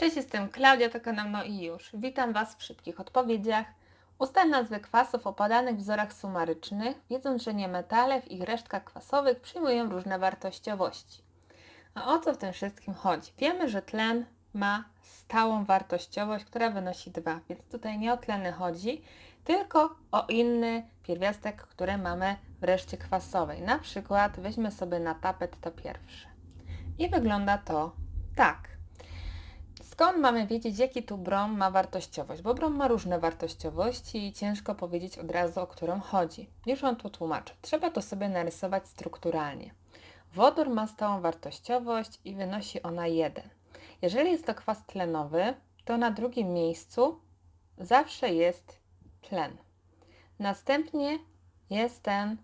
Cześć, jestem Klaudia, to kanał No i już. Witam Was w szybkich odpowiedziach. Ustal nazwy kwasów o podanych wzorach sumarycznych, wiedząc, że niemetale w ich resztkach kwasowych przyjmują różne wartościowości. A o co w tym wszystkim chodzi? Wiemy, że tlen ma stałą wartościowość, która wynosi 2, więc tutaj nie o tleny chodzi, tylko o inny pierwiastek, który mamy w reszcie kwasowej. Na przykład weźmy sobie na tapet to pierwsze. I wygląda to tak. Skąd mamy wiedzieć, jaki tu brom ma wartościowość? Bo brom ma różne wartościowości i ciężko powiedzieć od razu, o którą chodzi. Już Wam tu tłumaczę. Trzeba to sobie narysować strukturalnie. Wodór ma stałą wartościowość i wynosi ona 1. Jeżeli jest to kwas tlenowy, to na drugim miejscu zawsze jest tlen. Następnie jest ten,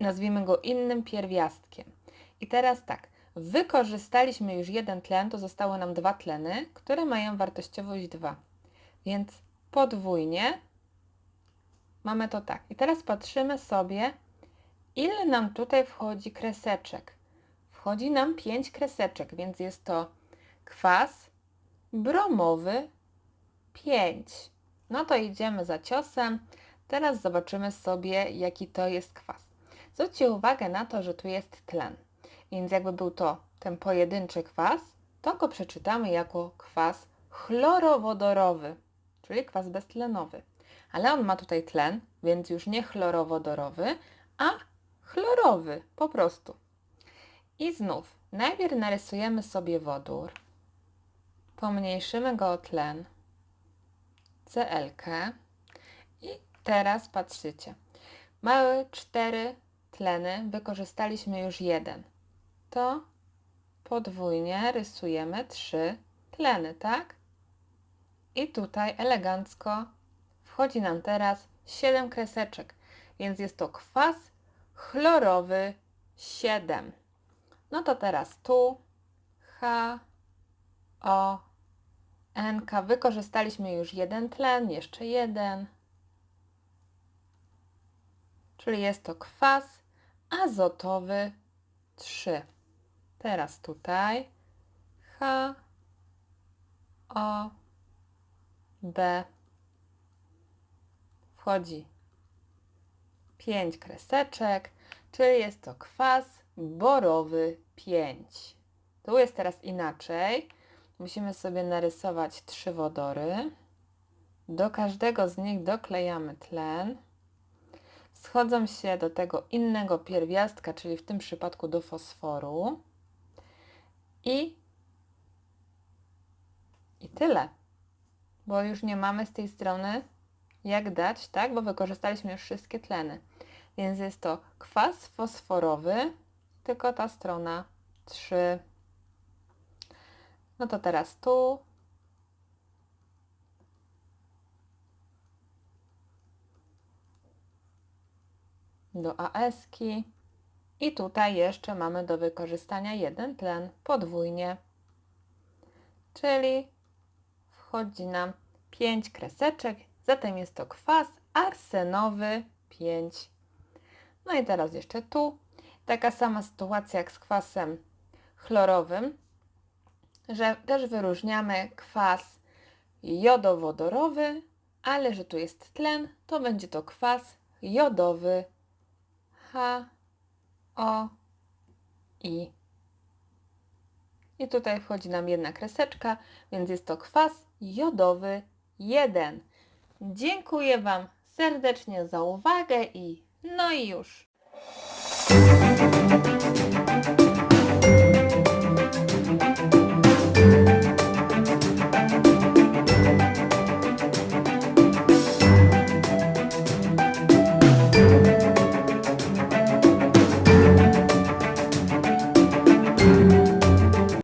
nazwijmy go innym pierwiastkiem. I teraz tak, wykorzystaliśmy już jeden tlen, to zostały nam dwa tleny, które mają wartościowość 2. Więc podwójnie mamy to tak. I teraz patrzymy sobie, ile nam tutaj wchodzi kreseczek. Wchodzi nam 5 kreseczek, więc jest to kwas bromowy 5. No to idziemy za ciosem. Teraz zobaczymy sobie, jaki to jest kwas. Zwróćcie uwagę na to, że tu jest tlen. Więc jakby był to ten pojedynczy kwas, to go przeczytamy jako kwas chlorowodorowy, czyli kwas beztlenowy. Ale on ma tutaj tlen, więc już nie chlorowodorowy, a chlorowy po prostu. I znów, najpierw narysujemy sobie wodór, pomniejszymy go o tlen, Cl i teraz patrzycie, mamy cztery tleny, wykorzystaliśmy już jeden to podwójnie rysujemy trzy tleny, tak? I tutaj elegancko wchodzi nam teraz 7 kreseczek, więc jest to kwas chlorowy 7. No to teraz tu H, O, N, K. Wykorzystaliśmy już jeden tlen, jeszcze jeden. Czyli jest to kwas azotowy 3. Teraz tutaj H, O, B wchodzi 5 kreseczek, czyli jest to kwas borowy 5. Tu jest teraz inaczej. Musimy sobie narysować trzy wodory. Do każdego z nich doklejamy tlen. Schodzą się do tego innego pierwiastka, czyli w tym przypadku do fosforu. I, I tyle. Bo już nie mamy z tej strony jak dać, tak? Bo wykorzystaliśmy już wszystkie tleny. Więc jest to kwas fosforowy, tylko ta strona 3. No to teraz tu. Do AS-ki. I tutaj jeszcze mamy do wykorzystania jeden tlen podwójnie. Czyli wchodzi nam 5 kreseczek, zatem jest to kwas arsenowy 5. No i teraz jeszcze tu. Taka sama sytuacja jak z kwasem chlorowym, że też wyróżniamy kwas jodowodorowy, ale że tu jest tlen, to będzie to kwas jodowy H o, I. I tutaj wchodzi nam jedna kreseczka, więc jest to kwas jodowy 1. Dziękuję Wam serdecznie za uwagę i no i już.